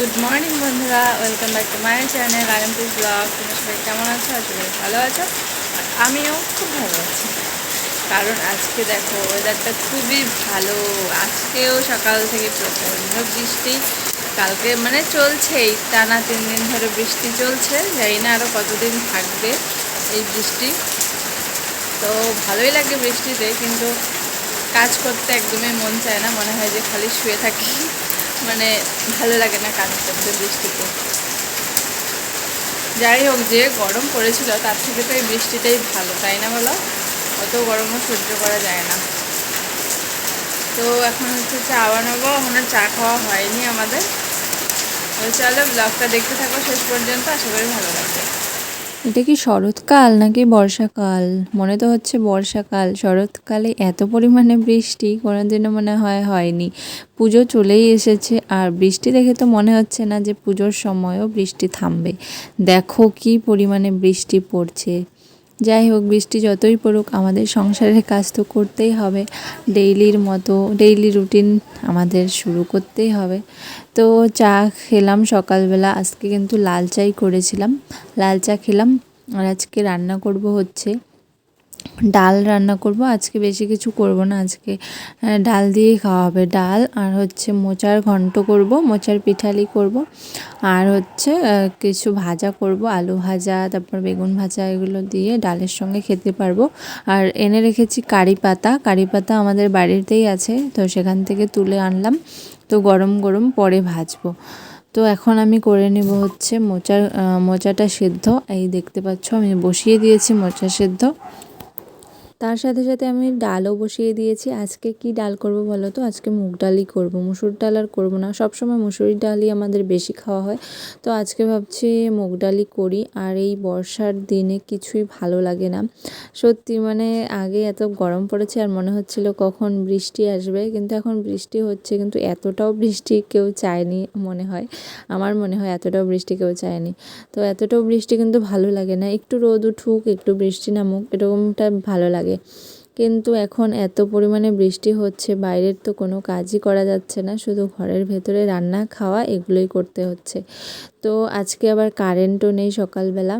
Good morning বন্ধুরা, welcome back to my channel IMP blog তুমি সবাই কেমন আছো? করি ভালো আছো। আমিও খুব ভালো আছি। কারণ আজকে দেখো ওয়েদারটা খুবই ভালো। আজকেও সকাল থেকে প্রচণ্ড বৃষ্টি। কালকে মানে চলছেই টানা তিন দিন ধরে বৃষ্টি চলছে। জানি না আরও কতদিন থাকবে এই বৃষ্টি। তো ভালোই লাগে বৃষ্টিতে, কিন্তু কাজ করতে একদমই মন চায় না। মনে হয় যে খালি শুয়ে থাকি। মানে ভালো লাগে না কাজ করতে বৃষ্টিতে। যাই হোক, যে গরম পড়েছিল তার থেকে তো এই বৃষ্টিটাই ভালো, তাই না বলো? অত গরমও সহ্য করা যায় না। তো এখন হচ্ছে চা বানাবো, এখনও চা খাওয়া হয়নি আমাদের। চলো, ব্লগটা দেখতে থাকো শেষ পর্যন্ত, আশা করি ভালো লাগবে। এটা কি শরৎকাল নাকি বর্ষাকাল? মনে তো হচ্ছে বর্ষাকাল। শরৎকালে এত পরিমাণে বৃষ্টি কোনোদিনও মনে হয় হয়নি। পুজো চলেই এসেছে আর বৃষ্টি দেখে তো মনে হচ্ছে না যে পুজোর সময়ও বৃষ্টি থামবে। দেখো কি পরিমাণে বৃষ্টি পড়ছে। যাই হোক, বৃষ্টি যতই পড়ুক, আমাদের সংসারের কাজ তো করতেই হবে। ডেইলির মতো, ডেইলি রুটিন আমাদের শুরু করতেই হবে। তো চা খেলাম সকালবেলা, আজকে কিন্তু লাল চাই করেছিলাম। লাল চা খেলাম আর আজকে রান্না করব হচ্ছে ডাল রান্না করব। আজকে বেশি কিছু করব না। আজকে ডাল দিয়েই খাওয়া হবে। ডাল আর হচ্ছে মোচার ঘন্ট করব, মোচার পিঠালি করব। আর হচ্ছে কিছু ভাজা করব, আলু ভাজা, তারপর বেগুন ভাজা এগুলো দিয়ে ডালের সঙ্গে খেতে পারব। আর এনে রেখেছি কারি পাতা। কারি পাতা আমাদের বাড়িতেই আছে, তো সেখান থেকে তুলে আনলাম। তো গরম গরম পরে ভাজবো। তো এখন আমি করে নেব হচ্ছে মোচার মোচাটা সেদ্ধ। এই দেখতে পাচ্ছ, আমি বসিয়ে দিয়েছি মোচা সেদ্ধ। তার সাথে সাথে আমি ডালও বসিয়ে দিয়েছি। আজকে কি ডাল করব বলো তো? আজকে মুগ ডালই করব। মুসুর ডাল আর করব না। সবসময় মুসুরির ডালই আমাদের বেশি খাওয়া হয়। তো আজকে ভাবছি মুগ ডালই করি। আর এই বর্ষার দিনে কিছুই ভালো লাগে না। সত্যি মানে আগে এত গরম পড়েছে আর মনে হচ্ছিল কখন বৃষ্টি আসবে। কিন্তু এখন বৃষ্টি হচ্ছে। কিন্তু এতটাও বৃষ্টি কেউ চায়নি মনে হয়। আমার মনে হয় এতটাও বৃষ্টি কেউ চায়নি। তো এতটাও বৃষ্টি কিন্তু ভালো লাগে না। একটু রোদ উঠুক, একটু বৃষ্টি নামুক, এরকমটা ভালো লাগে কিন্তু এখন এত পরিমাণে বৃষ্টি হচ্ছে, বাইরের তো কোনো কাজই করা যাচ্ছে না, শুধু ঘরের ভেতরে রান্না, খাওয়া এগুলোই করতে হচ্ছে। তো আজকে আবার কারেন্টও নেই সকালবেলা।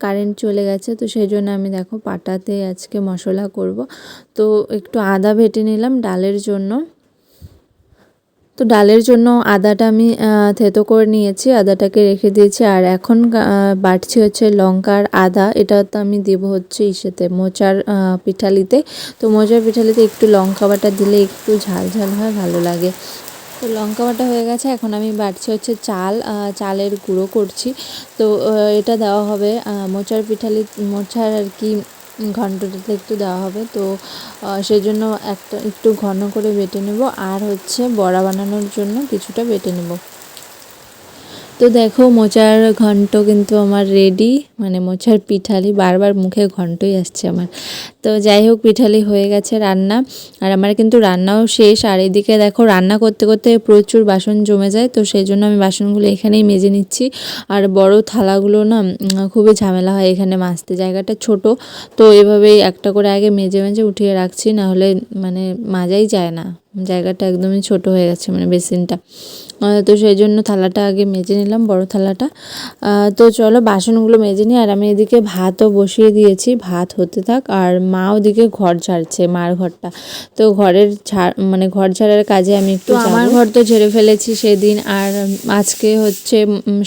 কারেন্ট চলে গেছে, তো সেই জন্য আমি দেখো পাটাতে আজকে মশলা করব। তো একটু আদা বেটে নিলাম ডালের জন্য। তো ডালের জন্য আদাটা আমি থেতো করে নিয়েছি, আদাটাকে রেখে দিয়েছি। আর এখন বাটছি হচ্ছে লঙ্কার আদা, এটা তো আমি দেবো হচ্ছে ইসেতে, মোচার পিঠালিতে। তো মোচার পিঠালিতে একটু লঙ্কা বাটা দিলে একটু ঝাল ঝাল হয়, ভালো লাগে। তো লঙ্কা বাটা হয়ে গেছে, এখন আমি বাটছি হচ্ছে চাল চালের গুঁড়ো করছি। তো এটা দেওয়া হবে মোচার পিঠালি, মোচার আর কি ঘন্টটাতে একটু দেওয়া হবে। তো সেজন্য সেই জন্য একটা একটু ঘন করে বেটে নেব। আর হচ্ছে বড়া বানানোর জন্য কিছুটা বেটে নেব। তো দেখো মোচার ঘন্ট কিন্তু আমার রেডি মানে মোচার পিঠালি বারবার মুখে ঘন্টই আসছে আমার। তো যাই হোক, পিঠালি হয়ে গেছে রান্না। আর আমার কিন্তু রান্নাও শেষ। আর এদিকে দেখো, রান্না করতে করতে প্রচুর বাসন জমে যায়। তো সেই জন্য আমি বাসনগুলো এখানেই মেজে নিচ্ছি। আর বড় থালাগুলো না খুবই ঝামেলা হয় এখানে মাজতে। জায়গাটা ছোট, তো এভাবেই একটা করে আগে মেজে মেজে উঠিয়ে রাখছি। না হলে মানে মাজাই যায় না। জায়গাটা একদমই ছোট হয়ে গেছে মানে বেসিনটা। তো সেই জন্য থালাটা আগে মেজে নিলাম বড় থালাটা। তো চলো বাসনগুলো মেজে নিই আর আমি এদিকে ভাতও বসিয়ে দিয়েছি। ভাত হতে থাক আর মা ওদিকে ঘর ঝাড়ছে মার ঘরটা। তো ঘরের ঝাড় মানে ঘর ঝাড়ার কাজে আমি একটু আমার ঘর তো ঝেড়ে ফেলেছি সেদিন আর আজকে হচ্ছে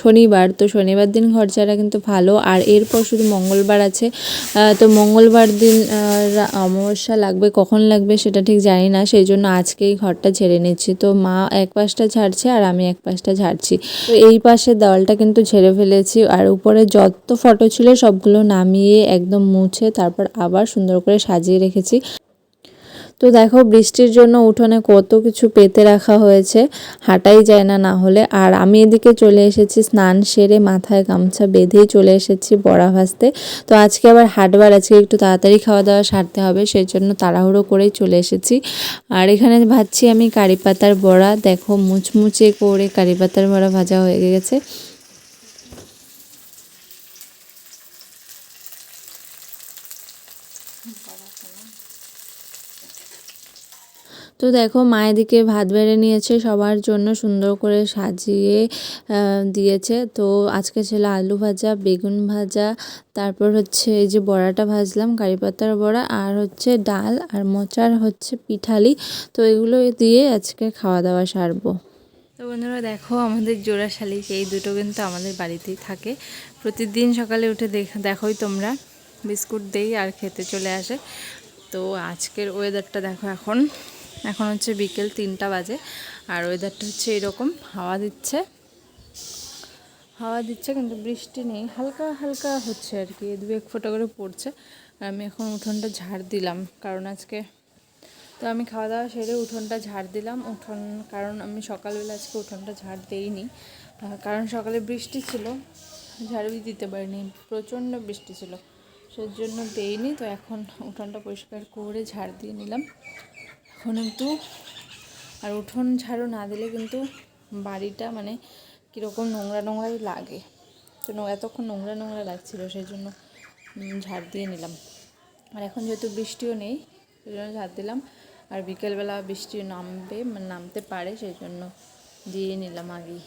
শনিবার। তো শনিবার দিন ঘর ঝাড়া কিন্তু ভালো আর এরপর শুধু মঙ্গলবার আছে। তো মঙ্গলবার দিন অমাবস্যা লাগবে কখন লাগবে সেটা ঠিক জানি না সেই জন্য আজকেই ঘরটা ঝেড়ে নিচ্ছি। তো মা এক পাশটা ঝাড়ছে আর আমি এক পাশটা ঝাড়ছি। তো এই পাশের দেওয়ালটা কিন্তু ঝেড়ে ফেলেছি আর উপরে যত ফটো ছিল সবগুলো নামিয়ে একদম মুছে তারপর আবার সুন্দর করে সাজিয়ে রেখেছি। তো দেখো বৃষ্টির জন্য উঠোনে কত কিছু পেতে রাখা হয়েছে, হাঁটাই যায় না না হলে। আর আমি এদিকে চলে এসেছি, স্নান সেরে মাথায় গামছা বেঁধেই চলে এসেছি বড়া ভাজতে। তো আজকে আবার হাটবার, আজকে একটু তাড়াতাড়ি খাওয়া দাওয়া সারতে হবে, সেই জন্য তাড়াহুড়ো করেই চলে এসেছি। আর এখানে ভাজছি আমি কারি পাতার বড়া। দেখো মুচমুচে করে কারি পাতার বড়া ভাজা হয়ে গেছে। তো দেখো, মা এদিকে ভাত বেড়ে নিয়েছে সবার জন্য সুন্দর করে সাজিয়ে দিয়েছে। তো আজকে ছিল আলু ভাজা, বেগুন ভাজা, তারপর হচ্ছে এই যে বড়াটা ভাজলাম, কারি পাতার বড়া, আর হচ্ছে ডাল, আর মোচার হচ্ছে পিঠালি। তো এগুলো দিয়ে আজকে খাওয়া দাওয়া সারবো। তো বন্ধুরা, দেখো, আমাদের জোড়া শালিক, এই দুটো কিন্তু আমাদের বাড়িতেই থাকে। প্রতিদিন সকালে উঠে দেখ, দেখোই তোমরা, বিস্কুট দেই আর খেতে চলে আসে। তো আজকের ওয়েদারটা দেখো এখন। এখন হচ্ছে বিকেল তিনটা বাজে, আর ওয়েদারটা হচ্ছে এরকম, হাওয়া দিচ্ছে। হাওয়া দিচ্ছে কিন্তু বৃষ্টি নেই, হালকা হালকা হচ্ছে আর কি দু এক ফোঁটা করে পড়ছে। আমি এখন উঠোনটা ঝাড় দিলাম, কারণ আজকে তো আমি খাওয়া দাওয়া সেরে উঠোনটা ঝাড় দিলাম। উঠোন, কারণ আমি সকালবেলা আজকে উঠোনটা ঝাড় দেইনি কারণ সকালে বৃষ্টি ছিল, ঝাড়ুই দিতে পারিনি, প্রচণ্ড বৃষ্টি ছিল। সেজন্য দেইনি, তো এখন উঠোনটা পরিষ্কার করে ঝাড় দিয়ে নিলাম। এখন একটু আর উঠোন ঝাড়ু না দিলে কিন্তু বাড়িটা মানে কীরকম নোংরা নোংরাই লাগে। তো এতক্ষণ নোংরা নোংরা লাগছিল, সেই জন্য ঝাড় দিয়ে নিলাম। আর এখন যেহেতু বৃষ্টিও নেই, সেই জন্য ঝাড় দিলাম। আর বিকেলবেলা বৃষ্টি নামবে মানে নামতে পারে, সেই জন্য দিয়ে নিলাম আগেই।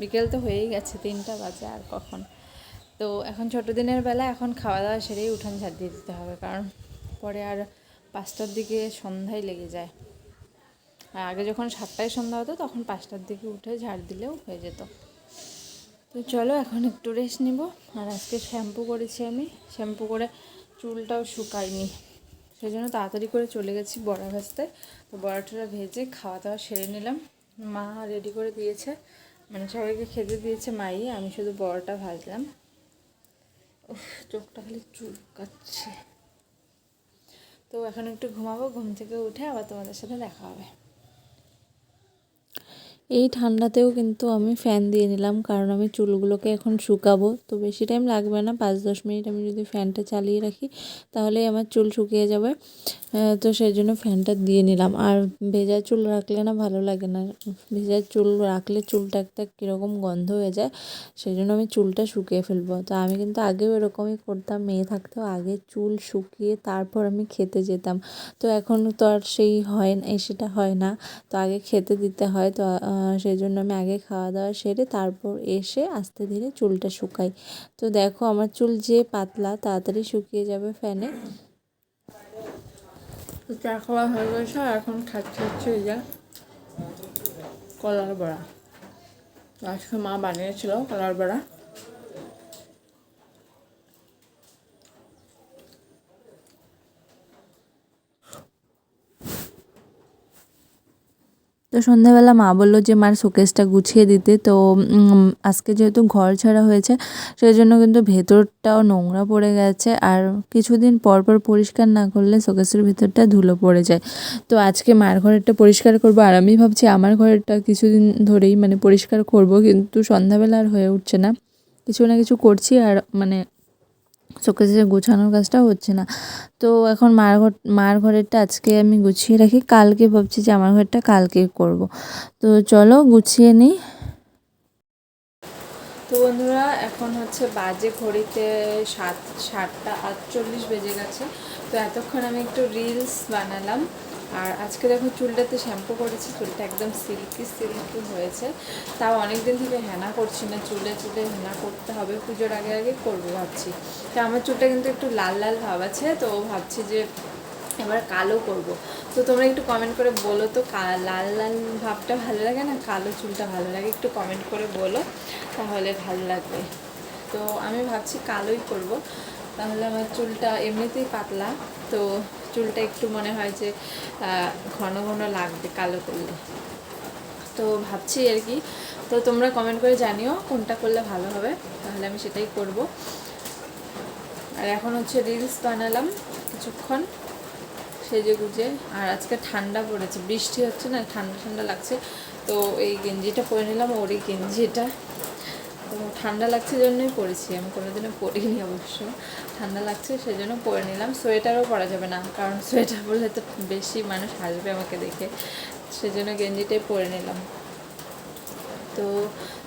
বিকেল তো হয়েই গেছে, তিনটা বাজে আর কখন। তো এখন ছোটো দিনের বেলা, এখন খাওয়া দাওয়া সেরেই উঠান ঝাড় দিয়ে দিতে হবে, কারণ পরে আর পাঁচটার দিকে সন্ধ্যায় লেগে যায়। আর আগে যখন সাতটায় সন্ধ্যা হতো, তখন পাঁচটার দিকে উঠে ঝাড় দিলেও হয়ে যেত। তো চলো, এখন একটু রেস্ট নিব। আর আজকে শ্যাম্পু করেছি আমি। শ্যাম্পু করে চুলটাও শুকাইনি সেই জন্য তাড়াতাড়ি করে চলে গেছি বড়া ভাজতে। তো বড়াটা ভেজে খাওয়া দাওয়া সেরে নিলাম। মা রেডি করে দিয়েছে। মানে সবাইকে খেতে দিয়েছে মাই। আমি শুধু বড়াটা ভাজলাম। চোখটা খালি চুলকাচ্ছে। তো এখন একটু ঘুমাবো, ঘুম থেকে উঠে আবার তোমাদের সাথে দেখা হবে। এই ঠান্ডাতেও কিন্তু আমি ফ্যান দিয়ে নিলাম, কারণ আমি চুলগুলোকে এখন শুকাবো। তো বেশি টাইম লাগবে না, পাঁচ দশ মিনিট আমি যদি ফ্যানটা চালিয়ে রাখি, তাহলেই আমার চুল শুকিয়ে যাবে। তো সেই জন্য ফ্যানটা দিয়ে নিলাম। আর ভেজা চুল রাখলে না ভালো লাগে না। ভেজা চুল রাখলে চুলটা একটা কীরকম গন্ধ হয়ে যায়, সেই জন্য আমি চুলটা শুকিয়ে ফেলব। তো আমি কিন্তু আগেও এরকমই করতাম, মেয়ে থাকতেও আগে চুল শুকিয়ে তারপর আমি খেতে যেতাম। তো এখন তো আর সেই হয় না সেটা হয় না। তো আগে খেতে দিতে হয়, তো সেই জন্য আমি আগে খাওয়া দাওয়া সেরে তারপর এসে আস্তে ধীরে চুলটা শুকাই। তো দেখো আমার চুল যে পাতলা, তাড়াতাড়ি শুকিয়ে যাবে ফ্যানে। তো চা খাওয়া হয়ে গেছে এখন খাচ্ছে হচ্ছে এই যা কলার বড়া। আজকে মা বানিয়েছিল কলার বড়া। তো সন্ধ্যাবেলা মা বলল যে, মার শোকেসটা গুছিয়ে দিতে। তো আজকে যেহেতু ঘর ছাড়া হয়েছে সেই জন্য কিন্তু ভেতরটাও নোংরা পড়ে গেছে। আর কিছুদিন পর পর পরিষ্কার না করলে শোকেসের ভেতরটা ধুলো পড়ে যায়। তো আজকে মার ঘরেরটা পরিষ্কার করব। আর আমি ভাবছি আমার ঘরেরটা কিছুদিন ধরেই মানে পরিষ্কার করব। কিন্তু সন্ধ্যাবেলা আর হয়ে উঠছে না। কিছু না কিছু করছি আর মানে শোকেসে গোছানোর কাজটা হচ্ছে না। তো এখন মার ঘর, মার ঘরেরটা আজকে আমি গুছিয়ে রাখি। কালকে ভাবছি যে আমার ঘরটা কালকে করব। তো চলো গুছিয়ে নিই। তো বন্ধুরা, এখন হচ্ছে বাজে ঘড়িতে সাত, সাতটা আটচল্লিশ বেজে গেছে। তো এতক্ষণ আমি একটু রিলস বানালাম। আর আজকে দেখো চুলটাতে শ্যাম্পু করেছি, চুলটা একদম সিল্কি সিল্কি হয়েছে। তাও অনেক দিন থেকে হেনা করছি না, চুলে চুলে হেনা করতে হবে, পুজোর আগে আগে করব ভাবছি। তো আমার চুলটা কিন্তু একটু লাল লাল ভাব আছে, তো ভাবছি যে এবার কালো করব। তো তোমরা একটু কমেন্ট করে বলো তো লাল লাল ভাবটা ভালো লাগে না, কালো চুলটা ভালো লাগে? একটু কমেন্ট করে বলো, তাহলে ভালো লাগবে। তো আমি ভাবছি কালোই করব। তাহলে আমার চুলটা এমনিতেই পাতলা, তো চুলটা একটু মনে হয় যে ঘন ঘন লাগবে, কালো করলে। তো ভাবছি আর কি, তো তোমরা কমেন্ট করে জানিও কোনটা করলে ভালো হবে, তাহলে আমি সেটাই করব। আর এখন হচ্ছে রিলস বানালাম কিছুক্ষণ সেজে গুজে আর আজকে ঠান্ডা পড়েছে, বৃষ্টি হচ্ছে না, ঠান্ডা ঠান্ডা লাগছে। তো এই গেঞ্জিটা পরে নিলাম, ওর এই গেঞ্জিটা। তো ঠান্ডা লাগছে জন্যই পরেছি, আমি কোনোদিনও পরিনি অবশ্য। ঠান্ডা লাগছে সেজন্য পরে নিলাম। সোয়েটারও পরা যাবে না, কারণ সোয়েটার পরলে তো বেশি মানুষ হাসবে আমাকে দেখে। সেজন্য গেঞ্জিটাই পরে নিলাম। তো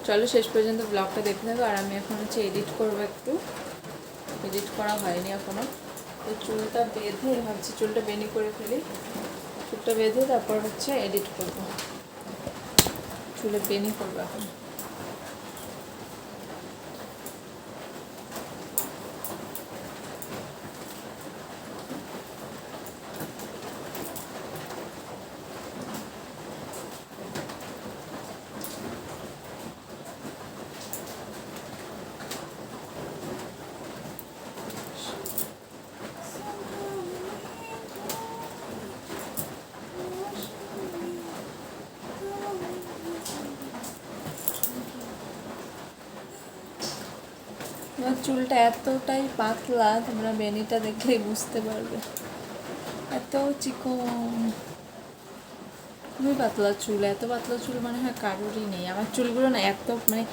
চলো শেষ পর্যন্ত ব্লগটা দেখতে থাকো। আর আমি এখন হচ্ছে এডিট করব একটু। এডিট করা হয়নি এখনও তো চুলটা বেঁধে, ভাবছি চুলটা বেনি করে ফেলি। চুলটা বেঁধে তারপর হচ্ছে এডিট করব। চুলে বেনি করব এখন। আমার চুলটা এতটাই পাতলা, তোমরা বেনিটা দেখলেই বুঝতে পারবে। এত চিকন। খুবই পাতলা চুল, এত পাতলা চুল মনে হয় কারোরই নেই। আমার চুলগুলো না এত মানে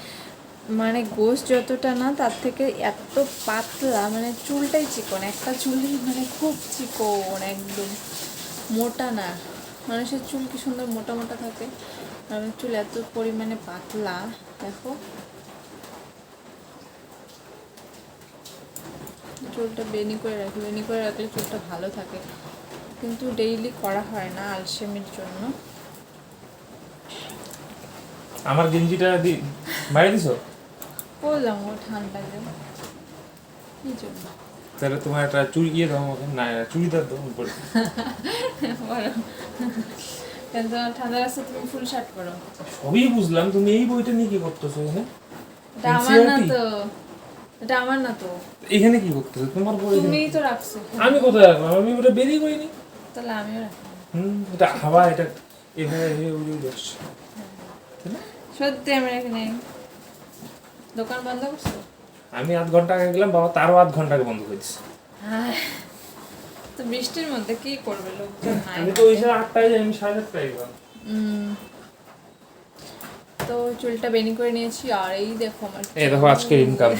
মানে গোশ যতটা না, তার থেকে এত পাতলা মানে চুলটাই চিকন। একটা চুলই মানে খুব চিকন একদম। মোটা না। মানুষের চুল কি সুন্দর মোটা মোটা থাকে? আমার চুল এত পরিমাণে পাতলা। দেখো। চুলটা বেনি করে রাখি। বেনি করে রাখলে চুলটা ভালো থাকে। কিন্তু ডেইলি করা হয় না আলসেমির জন্য। আমার গেঞ্জিটা দি বাইরে দিছো? বললাম ও ঠান্ডা যে। কি জন্য? তাহলে তোমার একটা চুড়ি গিয়ে দাও আমাকে। না চুড়িদার দাও উপরে। কেন ঠান্ডা লাগছে তুমি ফুল শার্ট পরো। সবই বুঝলাম তুমি এই বইটা নিয়ে কি করতেছো এখানে এটা আমার না তো। এটা আমার না তো। এখানে কি করতেছো? তোমার বই তুমিই তো রাখছো। আমি কোথায় রাখলাম আমি ওটা বেরিয়ে করিনি তাহলে আমিও রাখলাম হুম এটা হাওয়া এটা এভাবে এভাবে উড়ে উড়ে আসছে। সত্যি আমি রেখে নেই দোকান বন্ধ করছ? আমি আধ ঘণ্টা আগে গেলাম বাবা তারও আধ ঘণ্টা আগে বন্ধ করে আহ, তো বৃষ্টির মধ্যে কি করবে লোকজন? আমি তো ওই সময় আটটায় যাই আমি সাড়ে সাতটায় গেলাম। তো চুলটা বেনি করে নিয়েছি আর এই দেখো আমার এই দেখো আজকের ইনকাম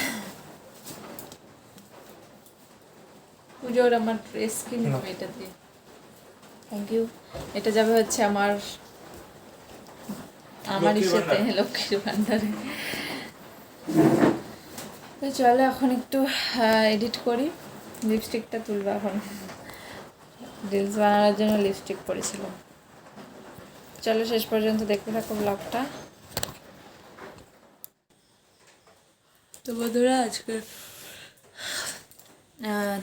পুজোর আমার ড্রেস কিনবো নাও। এটা দিয়ে। থ্যাংক ইউ এটা যাবে হচ্ছে আমার আমার লক্ষ্মীর ইসেতে লক্ষ্মীর ভান্ডারে। তো চলো এখন একটু এডিট করি। লিপস্টিকটা তুলবো এখন। রিলস বানানোর জন্য লিপস্টিক পরেছিলাম। চলো শেষ পর্যন্ত দেখতে থাকো ব্লগটা তো বন্ধুরা আজকে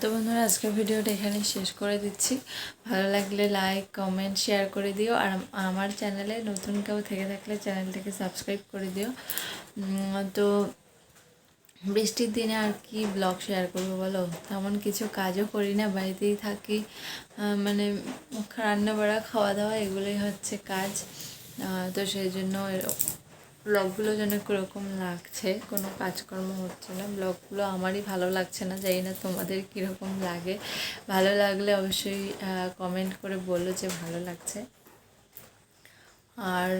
তো বন্ধুরা, আজকের ভিডিওটা এখানে শেষ করে দিচ্ছি। ভালো লাগলে লাইক কমেন্ট শেয়ার করে দিও। আর আম- আমার চ্যানেলে নতুন কেউ থেকে থাকলে চ্যানেলটাকে সাবস্ক্রাইব করে দিও। তো বৃষ্টির দিনে আর কি ব্লগ শেয়ার করব বলো? তেমন কিছু কাজও করি না, বাড়িতেই থাকি। মানে রান্না বাড়া খাওয়া দাওয়া এগুলোই হচ্ছে কাজ। তো সেই জন্য ব্লগগুলো যেন কীরকম লাগছে, কোনো কাজকর্ম হচ্ছে না। ব্লগগুলো আমারই ভালো লাগছে না, জানি না তোমাদের কীরকম লাগে। ভালো লাগলে অবশ্যই কমেন্ট করে বলল যে ভালো লাগছে। আর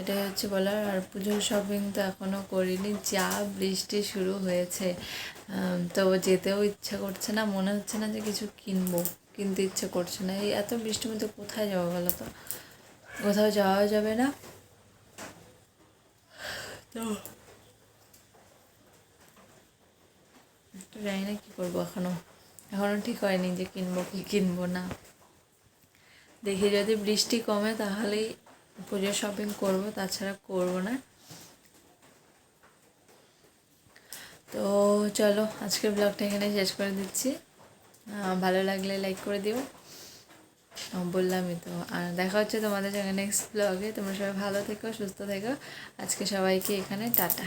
এটাই হচ্ছে বলার, আর পুজোর শপিং তো এখনও করিনি, যা বৃষ্টি শুরু হয়েছে। তো যেতেও ইচ্ছা করছে না, মনে হচ্ছে না যে কিছু কিনবো, কিনতে ইচ্ছে করছে না। এই এত বৃষ্টির মধ্যে কোথায় যাব বলো তো? কোথাও যাওয়া যাবে না। তো জানি না কী করব এখনও এখনও ঠিক হয়নি যে কিনবো কি কিনবো না। দেখি যদি বৃষ্টি কমে তাহলেই পুজোর শপিং করব, তাছাড়া করব না। তো চলো, আজকের ব্লগটা এখানে শেষ করে দিচ্ছি। ভালো লাগলে লাইক করে দিও। বললামই তো। আর দেখা হচ্ছে তোমাদের সঙ্গে নেক্সট ব্লগে তোমরা সবাই ভালো থেকো, সুস্থ থেকো। আজকে সবাইকে এখানে টাটা।